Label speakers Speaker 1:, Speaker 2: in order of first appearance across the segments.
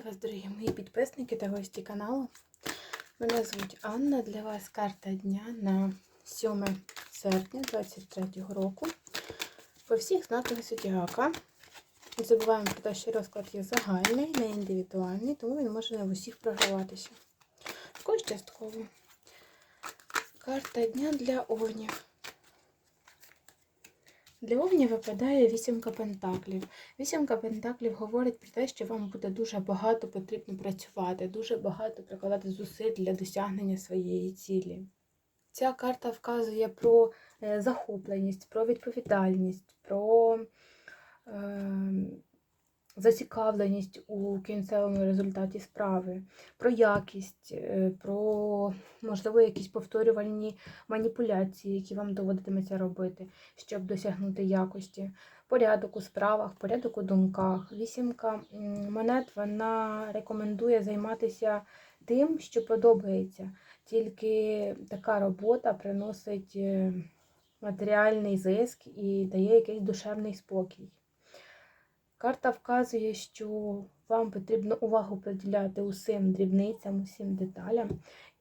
Speaker 1: Вітаю вас, дорогі мої підписники та гості каналу. Мене звуть Анна. Для вас карта дня на 7 серпня 2023 року. По всіх знаках зодіака. Не забуваємо про те, що розклад є загальний, не індивідуальний, тому він може не в усіх програватися. Також частково. Карта дня для овнів. Для овні випадає вісімка пентаклів. Вісімка пентаклів говорить про те, що вам буде дуже багато потрібно працювати, дуже багато прикладати зусиль для досягнення своєї цілі. Ця карта вказує про е, захопленість, про відповідальність, про е, зацікавленість у кінцевому результаті справи, про якість, е, про, можливо, якісь повторювальні маніпуляції, які вам доводитиметься робити, щоб досягнути якості. Порядок у справах, порядок у думках. Вісімка монет вона рекомендує займатися тим, що подобається. Тільки така робота приносить е, матеріальний зиск і дає якийсь душевний спокій. Карта вказує, що вам потрібно увагу приділяти усім дрібницям, усім деталям,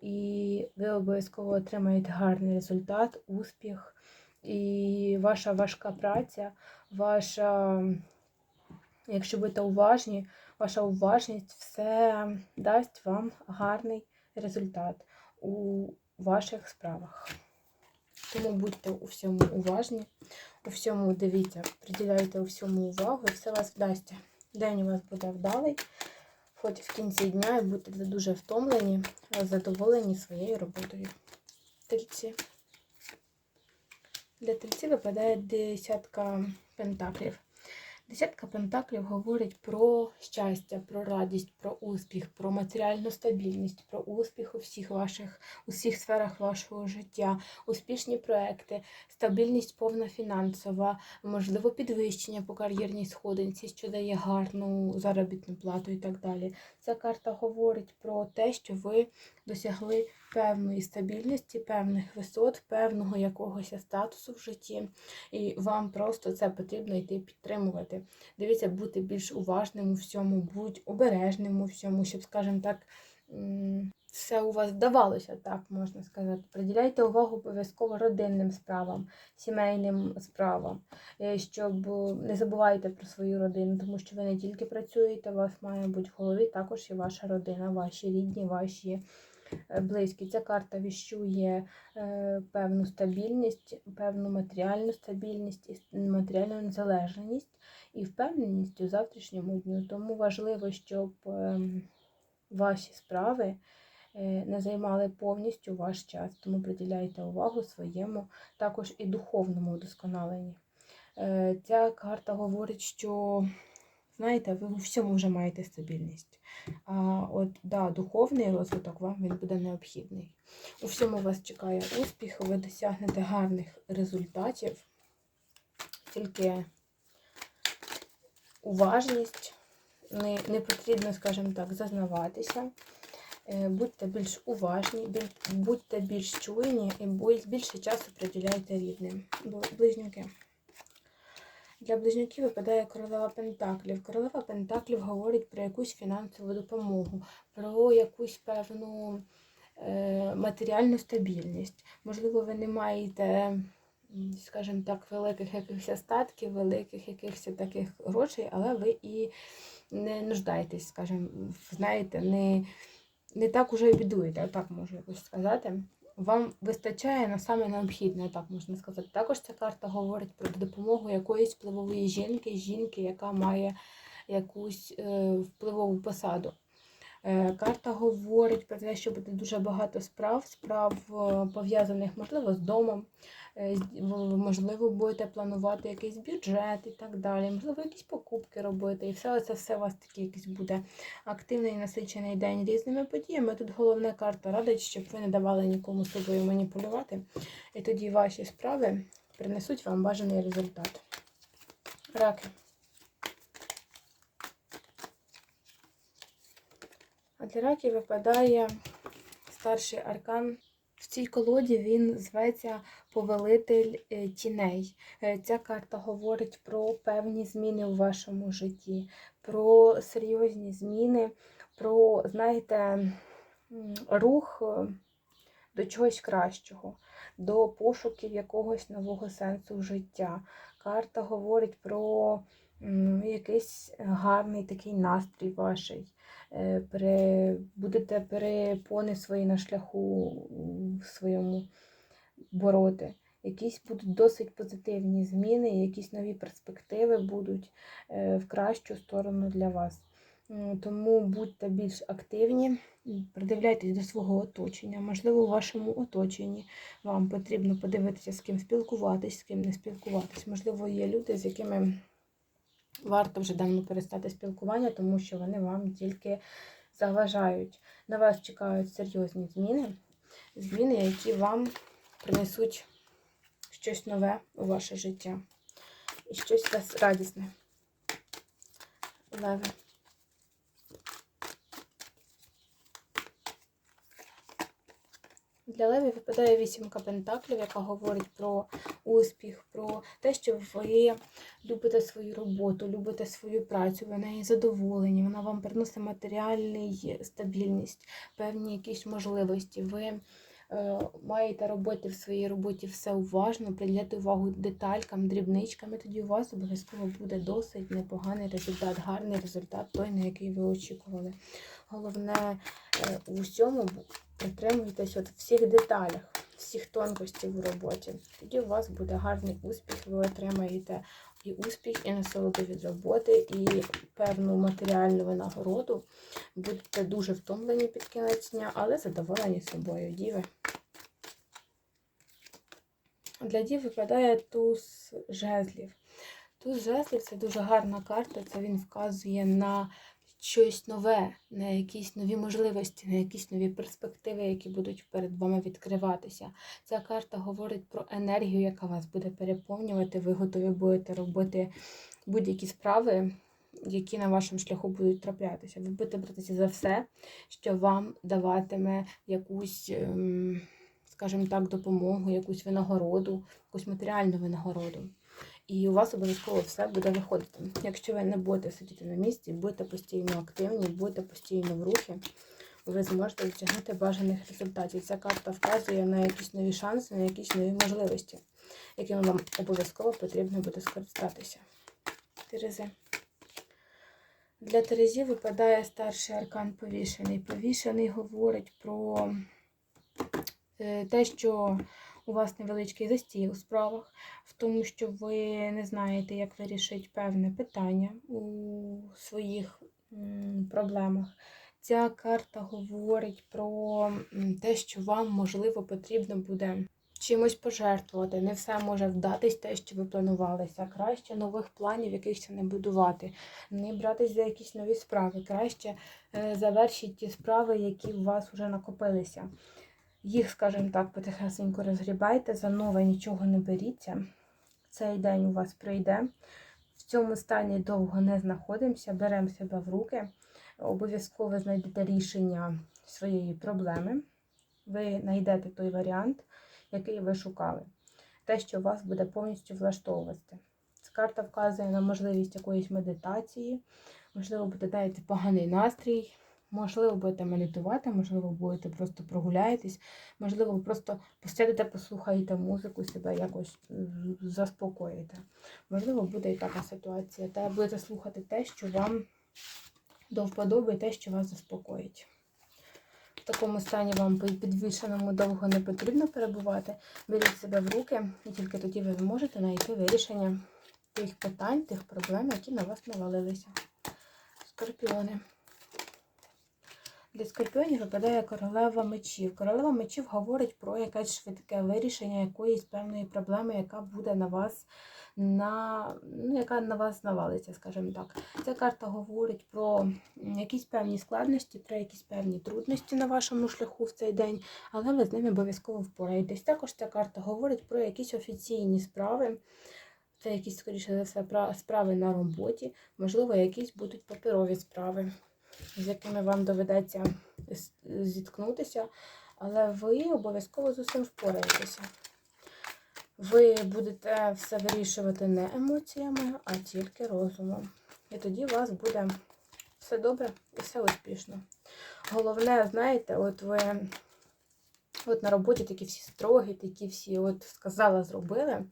Speaker 1: і ви обов'язково отримаєте гарний результат, успіх. І ваша важка праця, ваша, якщо будете уважні, ваша уважність все дасть вам гарний результат у ваших справах. Тому будьте у всьому уважні, у всьому дивіться, приділяйте у всьому увагу, і все вас вдасться. День у вас буде вдалий, хоч в кінці дня і будете дуже втомлені, задоволені своєю роботою. Тельці. Для тельці випадає десятка пентаклів. Десятка пентаклів говорить про щастя, про радість, про успіх, про матеріальну стабільність, про успіх у всіх ваших, у всіх сферах вашого життя, успішні проекти, стабільність повна фінансова, можливо, підвищення по кар'єрній сходинці, що дає гарну заробітну плату і так далі. Ця карта говорить про те, що ви досягли певної стабільності, певних висот, певного якогось статусу в житті, і вам просто це потрібно йти підтримувати. Дивіться, бути більш уважним у всьому, будь обережним у всьому, щоб, скажімо так, все у вас вдавалося, так можна сказати. Приділяйте увагу обов'язково родинним справам, сімейним справам, е, щоб е, не забувайте про свою родину, тому що ви не тільки працюєте, у вас має бути в голові також і ваша родина, ваші рідні, ваші близькі. Ця карта віщує е, певну стабільність, певну матеріальну стабільність і матеріальну незалежність і впевненість у завтрашньому дню. Тому важливо, щоб ем, ваші справи е, не займали повністю ваш час, тому приділяйте увагу своєму також і духовному удосконаленні. Е, Ця карта говорить, що знаєте, ви у всьому вже маєте стабільність. А от да, духовний розвиток вам він буде необхідний. У всьому вас чекає успіх, ви досягнете гарних результатів. Тільки уважність, не, не потрібно, скажімо так, зазнаватися. Е, Будьте більш уважні, будьте більш чуйні і більше часу приділяйте рідним. Близнюки. Для близнюків випадає королева Пентаклів. Королева Пентаклів говорить про якусь фінансову допомогу, про якусь певну е, матеріальну стабільність. Можливо, ви не маєте, скажімо так, великих якихось статків, великих якихось таких грошей, але ви і не нуждаєтесь, скажімо, знаєте, не, не так уже бідуєте, отак можу якось сказати. Вам вистачає на саме необхідне, так можна сказати. Також ця карта говорить про допомогу якоїсь впливової жінки, жінки, яка має якусь е, впливову посаду. Е, Карта говорить про те, що буде дуже багато справ, справ е, пов'язаних, можливо, з домом, е, можливо, будете планувати якийсь бюджет і так далі, можливо, якісь покупки робити. І все це все у вас такий якийсь буде активний насичений день різними подіями. Тут головна карта радить, щоб ви не давали нікому собою маніпулювати. І тоді ваші справи принесуть вам бажаний результат. Раки. А для раків випадає старший аркан. В цій колоді він зветься Повелитель е, тіней. Е, Ця карта говорить про певні зміни у вашому житті, про серйозні зміни, про, знаєте, рух е, до чогось кращого, до пошуків якогось нового сенсу життя. Карта говорить про якийсь гарний такий настрій ваший. Е, пере, будете перепони свої на шляху у своєму бороти. Якісь будуть досить позитивні зміни, якісь нові перспективи будуть е, в кращу сторону для вас. Тому будьте більш активні, придивляйтесь до свого оточення. Можливо, у вашому оточенні вам потрібно подивитися, з ким спілкуватись, з ким не спілкуватись. Можливо, є люди, з якими варто вже давно перестати спілкування, тому що вони вам тільки заважають. На вас чекають серйозні зміни, зміни, які вам принесуть щось нове у ваше життя. І щось радісне. Леви. Для Леві випадає вісімка пентаклів, яка говорить про успіх, про те, що ви любите свою роботу, любите свою працю, ви неї задоволені, вона вам приносить матеріальну стабільність, певні якісь можливості. Ви маєте робити в своїй роботі все уважно, приділяти увагу деталькам, дрібничкам, і тоді у вас обов'язково буде досить непоганий результат, гарний результат, той, на який ви очікували. Головне е, у всьому бу- притримуйтесь от всіх деталях, всіх тонкостей в роботі. Тоді у вас буде гарний успіх, ви отримаєте і успіх, і насолоду від роботи, і певну матеріальну винагороду. Будете дуже втомлені під кінець дня, але задоволені собою, діви. Для дів випадає туз жезлів. Туз жезлів це дуже гарна карта, це він вказує на щось нове, на якісь нові можливості, на якісь нові перспективи, які будуть перед вами відкриватися. Ця карта говорить про енергію, яка вас буде переповнювати. Ви готові будете робити будь-які справи, які на вашому шляху будуть траплятися. Ви будете братися за все, що вам даватиме якусь, ем, скажімо так, допомогу, якусь винагороду, якусь матеріальну винагороду. І у вас обов'язково все буде виходити. Якщо ви не будете сидіти на місці, будете постійно активні, будете постійно в рухі, ви зможете досягнути бажаних результатів. Ця карта вказує на якісь нові шанси, на якісь нові можливості, якими вам обов'язково потрібно буде скористатися. Терези. Для Терезів випадає старший аркан повішений. Повішений говорить про те, що у вас невеличкий застій у справах, в тому, що ви не знаєте, як вирішити певне питання у своїх проблемах. Ця карта говорить про те, що вам, можливо, потрібно буде чимось пожертвувати. Не все може вдатись те, що ви планувалися. Краще нових планів якихось не будувати, не братись за якісь нові справи. Краще е, завершіть ті справи, які у вас вже накопилися. Їх, скажімо так, потихесенько розгрібайте, за нове нічого не беріться. Цей день у вас прийде. В цьому стані довго не знаходимося, беремо себе в руки. Обов'язково знайдете рішення своєї проблеми. Ви знайдете той варіант, який ви шукали. Те, що вас буде повністю влаштовувати. Ця карта вказує на можливість якоїсь медитації, можливо, будете маєте поганий настрій, можливо, будете медитувати, можливо, будете просто прогуляєтесь, можливо, просто посидите, послухаєте музику, себе якось заспокоїте. Можливо, буде і така ситуація. Та будете слухати те, що вам до вподоби, те, що вас заспокоїть. В такому стані вам під підвішеному довго не потрібно перебувати. Беріть себе в руки, і тільки тоді ви зможете знайти вирішення тих питань, тих проблем, які на вас навалилися. Скорпіони. Для скорпіонів випадає королева мечів. Королева мечів говорить про якесь швидке вирішення якоїсь певної проблеми, яка буде на вас на ну, яка на вас навалиться, скажімо так. Ця карта говорить про якісь певні складності, про якісь певні трудності на вашому шляху в цей день, але ви з ними обов'язково впораєтесь. Також ця карта говорить про якісь офіційні справи. Це якісь, скоріше за все, справи на роботі, можливо, якісь будуть паперові справи, з якими вам доведеться зіткнутися, але ви обов'язково з усім впораєтеся. Ви будете все вирішувати не емоціями, а тільки розумом. І тоді у вас буде все добре і все успішно. Головне, знаєте, от ви от на роботі такі всі строгі, такі всі, от сказала, зробили.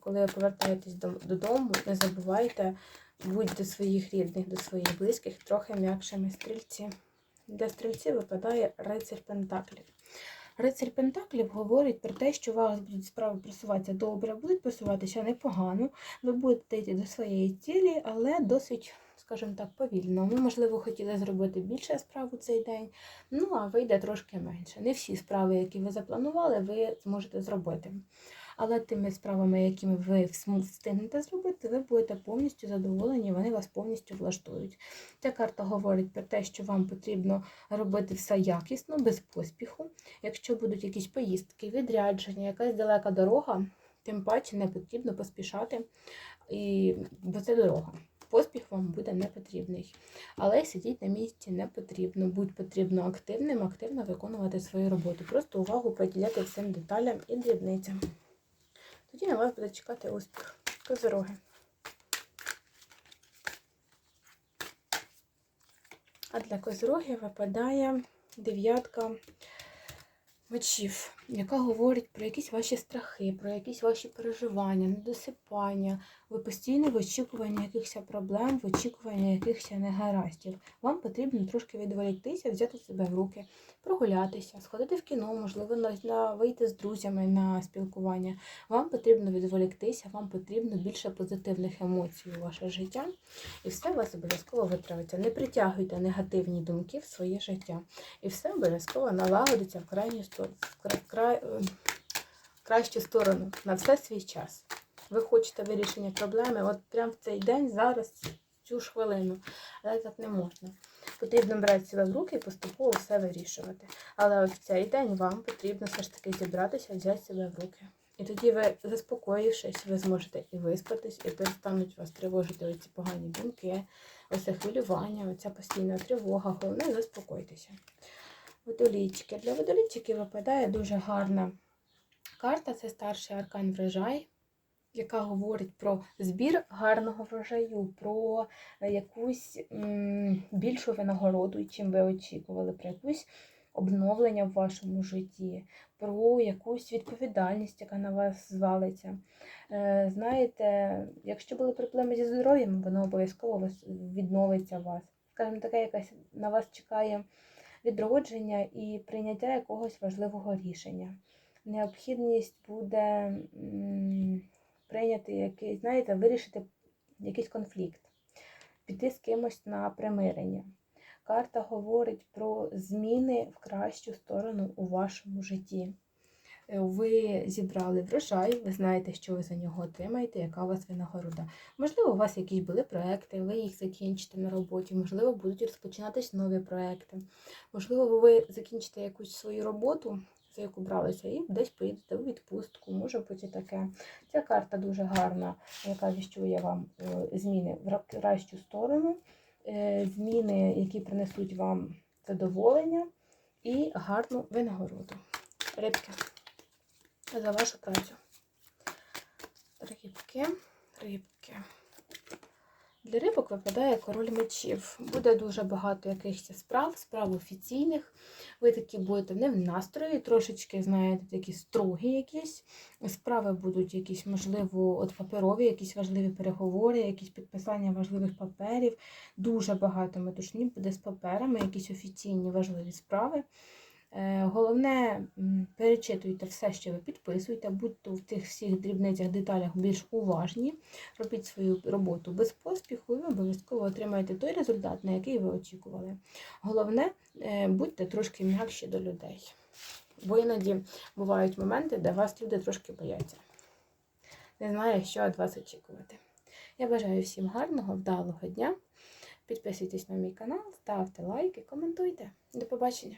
Speaker 1: Коли повертаєтесь додому, не забувайте будь до своїх рідних, до своїх близьких трохи м'якшими стрільці. Для стрільців випадає рицарь Пентаклів. Рицарь Пентаклів говорить про те, що у вас будуть справи просуватися добре, будуть просуватися непогано. Ви будете йти до своєї цілі, але досить, скажімо так, повільно. Ви, можливо, хотіли зробити більше справ у цей день, ну а вийде трошки менше. Не всі справи, які ви запланували, ви зможете зробити. Але тими справами, якими ви встигнете зробити, ви будете повністю задоволені, вони вас повністю влаштують. Ця карта говорить про те, що вам потрібно робити все якісно, без поспіху. Якщо будуть якісь поїздки, відрядження, якась далека дорога, тим паче не потрібно поспішати, і, бо це дорога. Поспіх вам буде не потрібний. Але сидіти на місці не потрібно. Будь потрібно активним, активно виконувати свою роботу. Просто увагу приділяти всім деталям і дрібницям. Тоді на вас буде чекати успіх. Козороги. А для козорогів випадає дев'ятка мечів, яка говорить про якісь ваші страхи, про якісь ваші переживання, недосипання. Ви постійно в очікуванні якихось проблем, в очікуванні якихось негараздів. Вам потрібно трошки відволіктися, взяти себе в руки, прогулятися, сходити в кіно, можливо, на, вийти з друзями на спілкування. Вам потрібно відволіктися, вам потрібно більше позитивних емоцій у ваше життя, і все у вас обов'язково виправиться. Не притягуйте негативні думки в своє життя. І все обов'язково налагодиться в крайню сторону, кра- е, кращу сторону на все свій час. Ви хочете вирішення проблеми, от прямо в цей день, зараз, в цю ж хвилину. Але так не можна. Потрібно брати себе в руки і поступово все вирішувати. Але от цей день вам потрібно все ж таки зібратися, взяти себе в руки. І тоді ви, заспокоївшись, ви зможете і виспатись, і перестануть вас тривожити оці погані думки, оце хвилювання, оця постійна тривога. Головне, заспокойтеся. Водолійчики. Для водолійчиків випадає дуже гарна карта. Це старший аркан врожай, яка говорить про збір гарного врожаю, про е, якусь більшу винагороду, чим ви очікували, про якусь обновлення в вашому житті, про якусь відповідальність, яка на вас звалиться. Е, Знаєте, якщо були проблеми зі здоров'ям, воно обов'язково відновиться вас. Скажімо, таке якась на вас чекає відродження і прийняття якогось важливого рішення. Необхідність буде прийняти якийсь, знаєте, вирішити якийсь конфлікт, піти з кимось на примирення. Карта говорить про зміни в кращу сторону у вашому житті. Е, Ви зібрали врожай, ви знаєте, що ви за нього отримаєте, яка у вас винагорода. Можливо, у вас якісь були проекти, ви їх закінчите на роботі, можливо, будуть розпочинатись нові проекти. Можливо, ви закінчите якусь свою роботу, за яку бралися, і десь поїдете у відпустку, може бути таке. Ця карта дуже гарна, яка віщує вам е, зміни в кращу сторону, е, зміни, які принесуть вам задоволення і гарну винагороду. Рибки за вашу працю. Рибки, рибки. Для рибок випадає король мечів. Буде дуже багато якихось справ, справ офіційних. Ви такі будете не в настрої, трошечки, знаєте, такі строгі якісь. Справи будуть якісь, можливо, от паперові, якісь важливі переговори, якісь підписання важливих паперів. Дуже багато метушні буде з паперами, якісь офіційні важливі справи. Е, Головне, перечитуйте все, що ви підписуєте, будьте в тих всіх дрібницях, деталях більш уважні, робіть свою роботу без поспіху, і ви обов'язково отримаєте той результат, на який ви очікували. Головне, е, будьте трошки м'якші до людей. Бо іноді бувають моменти, де вас люди трошки бояться. Не знаю, що від вас очікувати. Я бажаю всім гарного, вдалого дня. Підписуйтесь на мій канал, ставте лайки, коментуйте. До побачення!